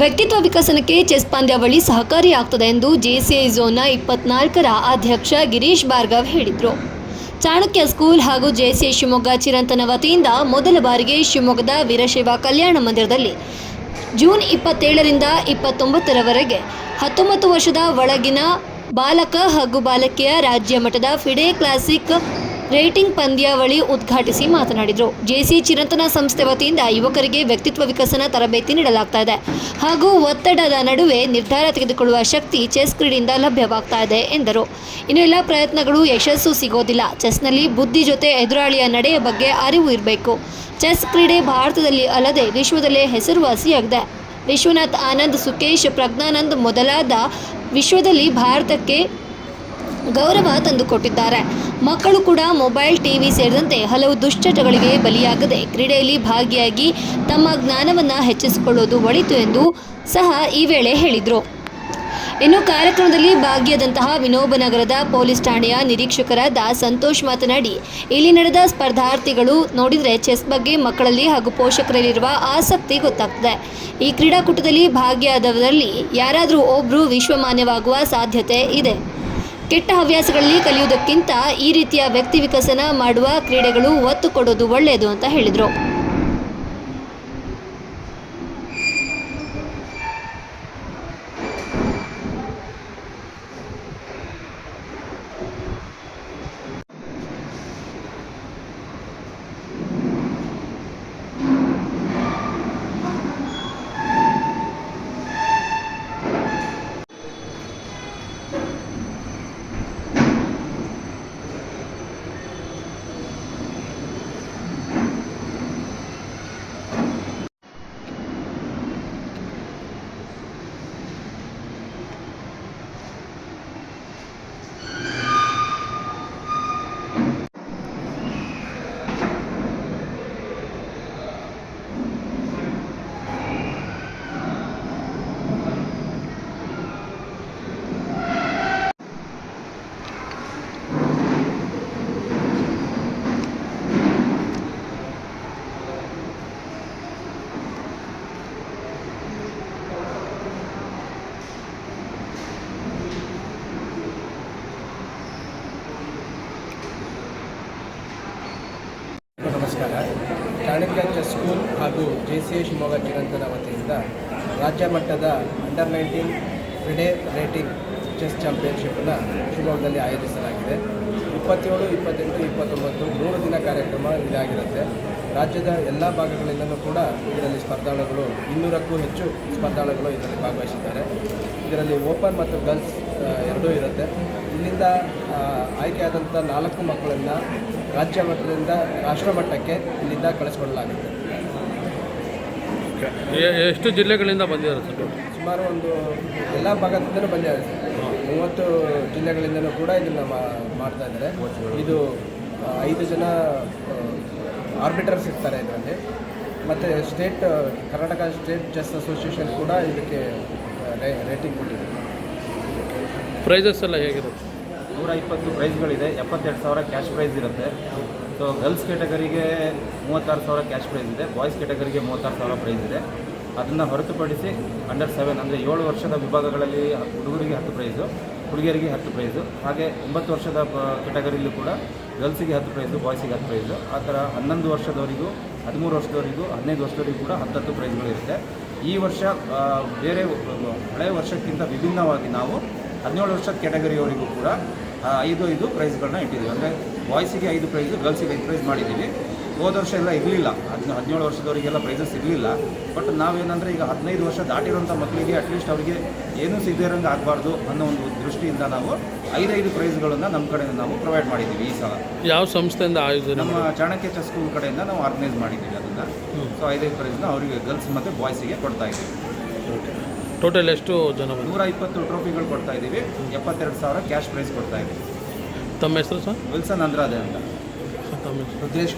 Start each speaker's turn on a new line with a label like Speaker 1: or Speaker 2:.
Speaker 1: ವ್ಯಕ್ತಿತ್ವ ವಿಕಸನಕ್ಕೆ ಚೆಸ್ ಪಂದ್ಯಾವಳಿ ಸಹಕಾರಿಯಾಗ್ತದೆ ಎಂದು ಜೆಸಿಐ ಝೋನ್ನ ಇಪ್ಪತ್ನಾಲ್ಕರ ಅಧ್ಯಕ್ಷ ಗಿರೀಶ್ ಭಾರ್ಗವ್ ಹೇಳಿದರು. ಚಾಣಕ್ಯ ಸ್ಕೂಲ್ ಹಾಗೂ ಜೆಸಿಐ ಶಿವಮೊಗ್ಗ ಚಿರಂತನ ವತಿಯಿಂದ ಮೊದಲ ಬಾರಿಗೆ ಶಿವಮೊಗ್ಗದ ವೀರಶೈವ ಕಲ್ಯಾಣ ಮಂದಿರದಲ್ಲಿ ಜೂನ್ ಇಪ್ಪತ್ತೇಳರಿಂದ ಇಪ್ಪತ್ತೊಂಬತ್ತರವರೆಗೆ ಹತ್ತೊಂಬತ್ತು ವರ್ಷದ ಒಳಗಿನ ಬಾಲಕ ಹಾಗೂ ಬಾಲಕಿಯ ರಾಜ್ಯ ಮಟ್ಟದ ಫಿಡೆ ಕ್ಲಾಸಿಕ್ ರೇಟಿಂಗ್ ಪಂದ್ಯಾವಳಿ ಉದ್ಘಾಟಿಸಿ ಮಾತನಾಡಿದರು. ಜೆಸಿ ಚಿರಂತನ ಸಂಸ್ಥೆ ವತಿಯಿಂದ ಯುವಕರಿಗೆ ವ್ಯಕ್ತಿತ್ವ ವಿಕಸನ ತರಬೇತಿ ನೀಡಲಾಗ್ತಾ ಇದೆ. ಹಾಗೂ ಒತ್ತಡದ ನಡುವೆ ನಿರ್ಧಾರ ತೆಗೆದುಕೊಳ್ಳುವ ಶಕ್ತಿ ಚೆಸ್ ಕ್ರೀಡೆಯಿಂದ ಲಭ್ಯವಾಗ್ತಾ ಇದೆ ಎಂದರು. ಇನ್ನು ಎಲ್ಲ ಪ್ರಯತ್ನಗಳು ಯಶಸ್ಸು ಸಿಗೋದಿಲ್ಲ. ಚೆಸ್ನಲ್ಲಿ ಬುದ್ಧಿ ಜೊತೆ ಎದುರಾಳಿಯ ನಡೆಯ ಬಗ್ಗೆ ಅರಿವು ಇರಬೇಕು. ಚೆಸ್ ಕ್ರೀಡೆ ಭಾರತದಲ್ಲಿ ಅಲ್ಲದೆ ವಿಶ್ವದಲ್ಲೇ ಹೆಸರುವಾಸಿಯಾಗಿದೆ. ವಿಶ್ವನಾಥ್ ಆನಂದ್ ಸುಕೇಶ್ ಪ್ರಜ್ಞಾನಂದ್ ಮೊದಲಾದ ವಿಶ್ವದಲ್ಲಿ ಭಾರತಕ್ಕೆ ಗೌರವ ತಂದುಕೊಟ್ಟಿದ್ದಾರೆ. ಮಕ್ಕಳು ಕೂಡ ಮೊಬೈಲ್, ಟಿವಿ ಸೇರಿದಂತೆ ಹಲವು ದುಶ್ಚಟಗಳಿಗೆ ಬಲಿಯಾಗದೆ ಕ್ರೀಡೆಯಲ್ಲಿ ಭಾಗಿಯಾಗಿ ತಮ್ಮ ಜ್ಞಾನವನ್ನು ಹೆಚ್ಚಿಸಿಕೊಳ್ಳೋದು ಒಳಿತು ಎಂದು ಸಹ ಈ ವೇಳೆ ಹೇಳಿದರು. ಇನ್ನು ಕಾರ್ಯಕ್ರಮದಲ್ಲಿ ಭಾಗಿಯಾದಂತಹ ವಿನೋಬನಗರದ ಪೊಲೀಸ್ ಠಾಣೆಯ ನಿರೀಕ್ಷಕರಾದ ಸಂತೋಷ್ ಮಾತನಾಡಿ, ಇಲ್ಲಿ ನಡೆದ ಸ್ಪರ್ಧಾರ್ಥಿಗಳು ನೋಡಿದರೆ ಚೆಸ್ ಬಗ್ಗೆ ಮಕ್ಕಳಲ್ಲಿ ಹಾಗೂ ಪೋಷಕರಲ್ಲಿರುವ ಆಸಕ್ತಿ ಗೊತ್ತಾಗ್ತದೆ. ಈ ಕ್ರೀಡಾಕೂಟದಲ್ಲಿ ಭಾಗಿಯಾದವರಲ್ಲಿ ಯಾರಾದರೂ ಒಬ್ಬರು ವಿಶ್ವಮಾನ್ಯವಾಗುವ ಸಾಧ್ಯತೆ ಇದೆ. ಕೆಟ್ಟ ಹವ್ಯಾಸಗಳಲ್ಲಿ ಕಲಿಯುವುದಕ್ಕಿಂತ ಈ ರೀತಿಯ ವ್ಯಕ್ತಿ ವಿಕಸನ ಮಾಡುವ ಕ್ರೀಡೆಗಳು ಒತ್ತು ಕೊಡೋದು ಒಳ್ಳೆಯದು ಅಂತ ಹೇಳಿದರು
Speaker 2: ನಮಸ್ಕಾರ ಚಾಣಕ್ಯ ಚೆಸ್ ಹಾಗೂ J C A Shivamogga Chirantana ವತಿಯಿಂದ ರಾಜ್ಯ ಮಟ್ಟದ ಅಂಡರ್ ನೈನ್ಟೀನ್ ಕ್ರೀಡೆ ರೇಟಿಂಗ್ ಚೆಸ್ ಚಾಂಪಿಯನ್ಶಿಪ್ನ ಶಿವಮೊಗ್ಗದಲ್ಲಿ ಆಯೋಜಿಸಲಾಗಿದೆ. ಇಪ್ಪತ್ತೇಳು, ಇಪ್ಪತ್ತೆಂಟು, ಇಪ್ಪತ್ತೊಂಬತ್ತು ಮೂರು ದಿನ ಕಾರ್ಯಕ್ರಮ ಇದಾಗಿರುತ್ತೆ. ರಾಜ್ಯದ ಎಲ್ಲ ಭಾಗಗಳಿಂದಲೂ ಕೂಡ ಇದರಲ್ಲಿ ಸ್ಪರ್ಧಾಳುಗಳು, ಇನ್ನೂರಕ್ಕೂ ಹೆಚ್ಚು ಸ್ಪರ್ಧಾಳುಗಳು ಇದರಲ್ಲಿ ಭಾಗವಹಿಸಿದ್ದಾರೆ. ಇದರಲ್ಲಿ ಓಪನ್ ಮತ್ತು ಗರ್ಲ್ಸ್ ಎರಡೂ ಇರುತ್ತೆ. ಇಲ್ಲಿಂದ ಆಯ್ಕೆಯಾದಂಥ ನಾಲ್ಕು ಮಕ್ಕಳನ್ನು ರಾಜ್ಯ ಮಟ್ಟದಿಂದ ರಾಷ್ಟ್ರ ಮಟ್ಟಕ್ಕೆ ಇಲ್ಲಿಂದ ಕಳಿಸ್ಕೊಡಲಾಗುತ್ತೆ.
Speaker 3: ಎ- ಎಷ್ಟು ಜಿಲ್ಲೆಗಳಿಂದ ಬಂದಿದ್ದಾರೆ ಸರ್?
Speaker 2: ಸುಮಾರು ಒಂದು ಎಲ್ಲ ಭಾಗದಿಂದಲೂ ಬಂದಿದ್ದಾರೆ ಸರ್. ಮೂವತ್ತು ಜಿಲ್ಲೆಗಳಿಂದಲೂ ಕೂಡ ಇದನ್ನು ಮಾಡ್ತಾ ಇದ್ದಾರೆ. ಇದು ಐದು ಜನ ಆರ್ಬಿಟರ್ಸ್ ಇರ್ತಾರೆ ಇದರಲ್ಲಿ. ಮತ್ತು state Karnataka state chess association ಕೂಡ ಇದಕ್ಕೆ ರೇಟಿಂಗ್ ಕೊಟ್ಟಿದೆ.
Speaker 3: ಪ್ರೈಸಸ್ ಎಲ್ಲ ಹೇಗಿರುತ್ತೆ?
Speaker 4: ನೂರ ಇಪ್ಪತ್ತು ಪ್ರೈಸ್ಗಳಿದೆ ಎಪ್ಪತ್ತೆರಡು ಸಾವಿರ ಕ್ಯಾಶ್ ಪ್ರೈಸ್ ಇರುತ್ತೆ. ಸೊ ಗರ್ಲ್ಸ್ ಕ್ಯಾಟಗರಿಗೆ ಮೂವತ್ತಾರು ಸಾವಿರ ಕ್ಯಾಶ್ ಪ್ರೈಸ್ ಇದೆ. ಬಾಯ್ಸ್ ಕ್ಯಾಟಗರಿಗೆ ಮೂವತ್ತಾರು ಸಾವಿರ ಪ್ರೈಸ್ ಇದೆ. ಅದನ್ನು ಹೊರತುಪಡಿಸಿ ಅಂಡರ್ ಸೆವೆನ್ ಅಂದರೆ ಏಳು ವರ್ಷದ ವಿಭಾಗಗಳಲ್ಲಿ ಹುಡುಗರಿಗೆ ಹತ್ತು ಪ್ರೈಸು ಹುಡುಗಿಯರಿಗೆ ಹತ್ತು ಪ್ರೈಸು ಹಾಗೆ ಒಂಬತ್ತು ವರ್ಷದ ಕ್ಯಾಟಗರಿಯಲ್ಲೂ ಕೂಡ ಗರ್ಲ್ಸಿಗೆ ಹತ್ತು ಪ್ರೈಸು ಬಾಯ್ಸಿಗೆ ಹತ್ತು ಪ್ರೈಸು ಆ ಥರ ಹನ್ನೊಂದು ವರ್ಷದವರಿಗೂ, ಹದಿಮೂರು ವರ್ಷದವರಿಗೂ, ಹದಿನೈದು ವರ್ಷದವರಿಗೂ ಕೂಡ ಹತ್ತತ್ತು ಪ್ರೈಸ್ಗಳಿರುತ್ತೆ ಈ ವರ್ಷ ಬೇರೆ ಹಳೆಯ ವರ್ಷಕ್ಕಿಂತ ವಿಭಿನ್ನವಾಗಿ ನಾವು ಹದಿನೇಳು ವರ್ಷದ ಕ್ಯಾಟಗರಿಯವರಿಗೂ ಕೂಡ ಐದು ಐದು ಪ್ರೈಸ್ಗಳನ್ನ ಇಟ್ಟಿದ್ದೀವಿ. ಅಂದರೆ ಬಾಯ್ಸಿಗೆ ಐದು ಪ್ರೈಸು ಗರ್ಲ್ಸಿಗೆ ಐದು ಪ್ರೈಸ್ ಮಾಡಿದ್ದೀವಿ. ಹೋದ ವರ್ಷ ಎಲ್ಲ ಇರಲಿಲ್ಲ. ಹದಿನ ಹದಿನೇಳು ವರ್ಷದವರಿಗೆಲ್ಲ ಪ್ರೈಸಸ್ ಇರಲಿಲ್ಲ ಬಟ್ ನಾವೇನಂದರೆ ಈಗ ಹದಿನೈದು ವರ್ಷ ದಾಟಿರುವಂಥ ಮಕ್ಕಳಿಗೆ ಅಟ್ಲೀಸ್ಟ್ ಅವರಿಗೆ ಏನೂ ಸಿಗದೇ ಇರೋಂಗೆ ಆಗಬಾರ್ದು ಅನ್ನೋ ಒಂದು ದೃಷ್ಟಿಯಿಂದ ನಾವು ಐದೈದು ಪ್ರೈಸ್ಗಳನ್ನು ನಮ್ಮ ಕಡೆಯಿಂದ ನಾವು ಪ್ರೊವೈಡ್ ಮಾಡಿದ್ದೀವಿ ಈ ಸಲ.
Speaker 3: ಯಾವ ಸಂಸ್ಥೆಯಿಂದ ಆಯೋಜನೆ
Speaker 4: ನಮ್ಮ ಚಾಣಕ್ಯ ಚೆಸ್ ಸ್ಕೂಲ್ ಕಡೆಯಿಂದ ನಾವು ಆರ್ಗನೈಸ್ ಮಾಡಿದ್ದೀವಿ ಅದನ್ನು. ಸೊ ಐದೈದು ಪ್ರೈಸ್ನ ಅವರಿಗೆ ಗರ್ಲ್ಸ್ ಮತ್ತು ಬಾಯ್ಸಿಗೆ ಕೊಡ್ತಾ ಇದ್ದೀವಿ.
Speaker 3: ಟೋಟಲ್ ಎಷ್ಟು ಜನ
Speaker 4: ನೂರ ಇಪ್ಪತ್ತು ಟ್ರೋಫಿಗಳು ಕೊಡ್ತಾ ಇದ್ದೀವಿ. ಎಪ್ಪತ್ತೆರಡು ಸಾವಿರ ಕ್ಯಾಶ್ ಪ್ರೈಸ್ ಕೊಡ್ತಾ ಇದ್ದೀವಿ.
Speaker 3: ತಮ್ಮ ಹೆಸರು ಸರ್?
Speaker 4: ವಿಲ್ಸನ್ ಅಂದ್ರಾದೆ ಅಂತ.
Speaker 3: ತಮ್ಮ ಹೆಸರು.
Speaker 2: ರುದ್ರೇಶ್